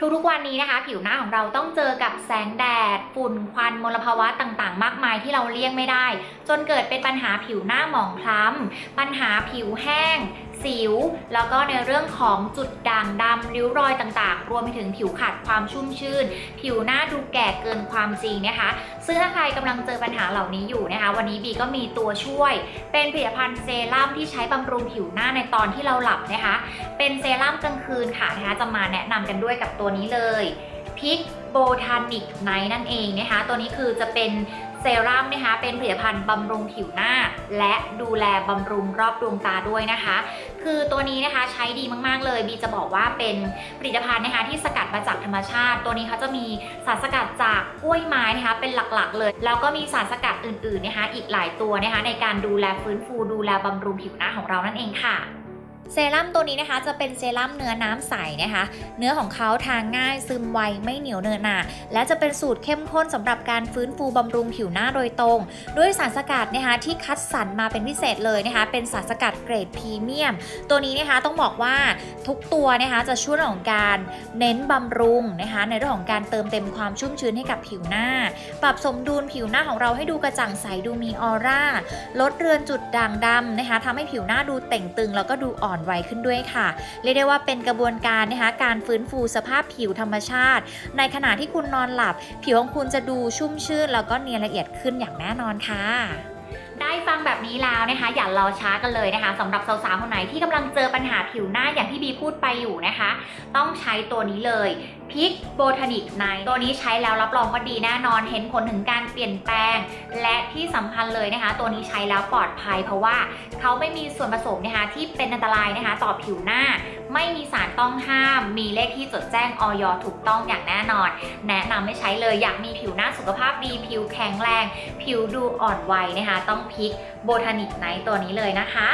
ทุกๆวันนี้นะคะ ผิวหน้าของเราต้องเจอกับแสงแดด ฝุ่นควันมลภาวะต่างๆ มากมายที่เราเลี่ยงไม่ได้ จนเกิดเป็นปัญหาผิวหน้าหมองคล้ำปัญหาผิวแห้งสิว แล้วก็ในเรื่องของจุดด่างดำริ้วรอยต่างๆ รวมไปถึงผิวขาดความชุ่มชื่น ผิวหน้าดูแก่เกินความจริงนะคะ ซึ่งถ้าใครกำลังเจอปัญหาเหล่านี้อยู่นะคะ วันนี้บีก็มีตัวช่วย เป็นผลิตภัณฑ์เซรั่มที่ใช้บำรุงผิวหน้าในตอนที่เราหลับนะคะ เป็นเซรั่มกลางคืนค่ะนะคะจะมาแนะนำกันด้วยกับตัวนี้เลย พิกโบทานิกไนท์นั่นเองนะคะ ตัวนี้คือจะเป็นเซรั่มนะคะ เป็นผลิตภัณฑ์บำรุงผิวหน้า และดูแลบำรุงรอบดวงตาด้วยนะคะ คือตัวนี้นะคะใช้ดีมากๆเลยบีจะบอกว่าเป็นผลิตภัณฑ์นะคะที่สกัดมาจากธรรมชาติ ตัวนี้เขาจะมีสารสกัดจากกล้วยไม้นะคะเป็นหลักๆ เลย แล้วก็มีสารสกัดอื่นๆนะคะอีกหลายตัวนะคะในการดูแลฟื้นฟูดูแลบำรุงผิวหน้าของเรานั่นเองค่ะ เซรั่มตัวนี้นะคะจะเป็นเซรั่มเนื้อน้ำใสนะคะ เนื้อของเขาทางง่ายซึมไวไม่เหนียวเนอหนะและจะเป็นสูตรเข้มข้นสำหรับการฟื้นฟูบำรุงผิวหน้าโดยตรง ด้วยสารสกัดนะคะที่คัดสรรมาเป็นพิเศษเลยนะคะ เป็นสารสกัดเกรดพรีเมียม ตัวนี้นะคะต้องบอกว่าทุกตัวนะคะจะช่วยของการเน้นบำรุงนะคะ ในเรื่องของการเติมเต็มความชุ่มชื้นให้กับผิวหน้า ปรับสมดุลผิวหน้าของเราให้ดูกระจ่างใสดูมีออร่าลดเรือนจุดด่างดำนะคะทำให้ผิวหน้าดูเต่งตึงแล้วก็ดูอ่อนวัยขึ้นด้วยค่ะ เรียกได้ว่าเป็นกระบวนการนะคะการฟื้นฟูสภาพผิวธรรมชาติ ในขณะที่คุณนอนหลับ ผิวของคุณจะดูชุ่มชื่น แล้วก็เนียนละเอียดขึ้นอย่างแน่นอนค่ะ ได้ฟังแบบนี้แล้วนะคะ อย่ารอช้ากันเลยนะคะสำหรับสาวๆคนไหนที่กำลังเจอปัญหาผิวหน้าอย่างที่บีพูดไปอยู่นะคะ ต้องใช้ตัวนี้เลยพิกโบทานิกไนตัวนี้ใช้แล้วรับรองว่าดีแน่นอนเห็นผลถึงการเปลี่ยนแปลง และที่สำคัญเลยนะคะ ตัวนี้ใช้แล้วปลอดภัย เพราะว่าเขาไม่มีส่วนผสมนะคะ ที่เป็นอันตรายนะคะ ต่อผิวหน้า ไม่มีสารต้องห้าม มีเลขที่จดแจ้งออยถูกต้องอย่างแน่นอน แนะนำให้ใช้เลยอยากมีผิวหน้าสุขภาพดี ผิวแข็งแรง ผิวดูอ่อนวัยนะคะ ต้องพิกโบทานิกไนตัวนี้เลยนะคะ